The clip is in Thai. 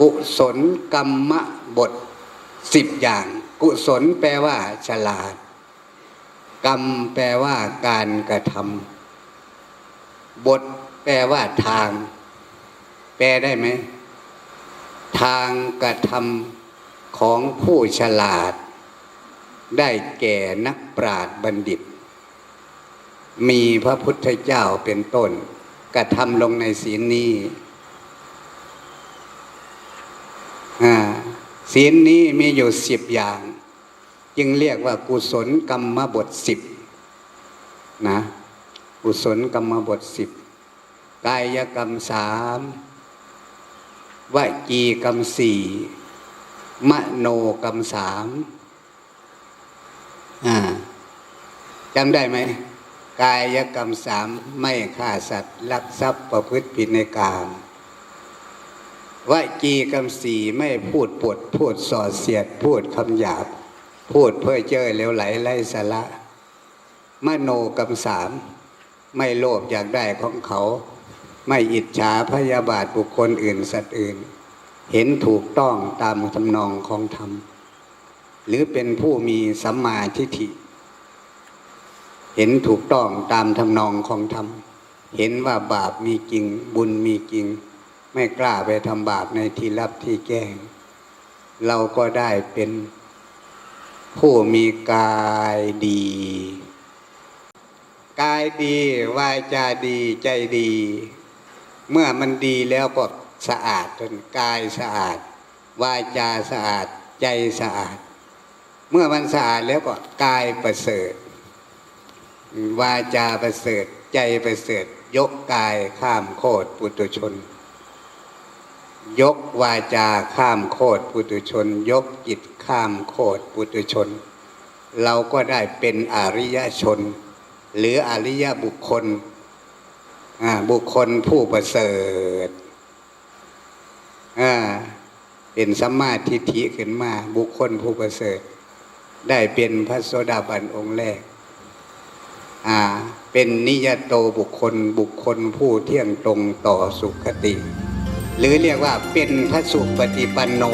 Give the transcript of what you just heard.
กุศลกรรมบทสิบอย่าง กุศลแปลว่า ฉลาด กรรมแปลว่าการกระทำบทแปลว่าทาง แปลได้ไหม ทางกระทำของผู้ฉลาด ได้แก่นักปราชญ์บัณฑิต มีพระพุทธเจ้าเป็นต้น กระทำลงในศีลนี้อ่า ศีลนี้มีอยู่สิบอย่าง จึงเรียกว่ากุศลกรรมบทสิบนะกุศลกรรมบทสิบกายกรรมสามวจีกรรมสี่มโนกรรมสามจำได้ไหมกายกรรมสามไม่ฆ่าสัตว์ลักทรัพย์ประพฤติผิดในกาม วจีกรรมสีไม่พูดปวดพูดส่อเสียด พูดคำหยาบ พูดเพื่อเจ้อเลวไหลไร้สาระมโนกรรมสามไม่โลภอยากได้ของเขา ไม่อิจฉาพยาบาทบุคคลอื่นสัตว์อื่น เห็นถูกต้องตามทำนองของธรรม หรือเป็นผู้มีสัมมาทิฏฐิ เห็นถูกต้องตามทำนองของธรรม เห็นว่าบาปมีจริงบุญมีจริง ไม่กล้าไปทำบาปในที่ลับที่แจ้ง เราก็ได้เป็นผู้มีกายดี กายดีวาจาดีใจดี เมื่อมันดีแล้วก็สะอาดจนกายสะอาด วาจาสะอาดใจสะอาด เมื่อมันสะอาดแล้วก็กายประเสริฐ วาจาประเสริฐ ใจประเสริฐ ยกกายข้ามโคตรปุตุชน ยกวาจาข้ามโคตรปุตุชน ยกจิตข้ามโคตรปุตุชน เราก็ได้เป็นอริยชน หรืออริยบุคคลบุคคลผู้ประเสริฐเป็นสัมมาทิฏฐิขึ้นมาบุคคลผู้ประเสริฐ ได้เป็นพระโสดาบันองค์แรกเป็นนิยโตบุคคลบุคคลผู้เที่ยงตรงต่อสุขติ หรือเรียกว่าเป็นพระสุปฏิปันโน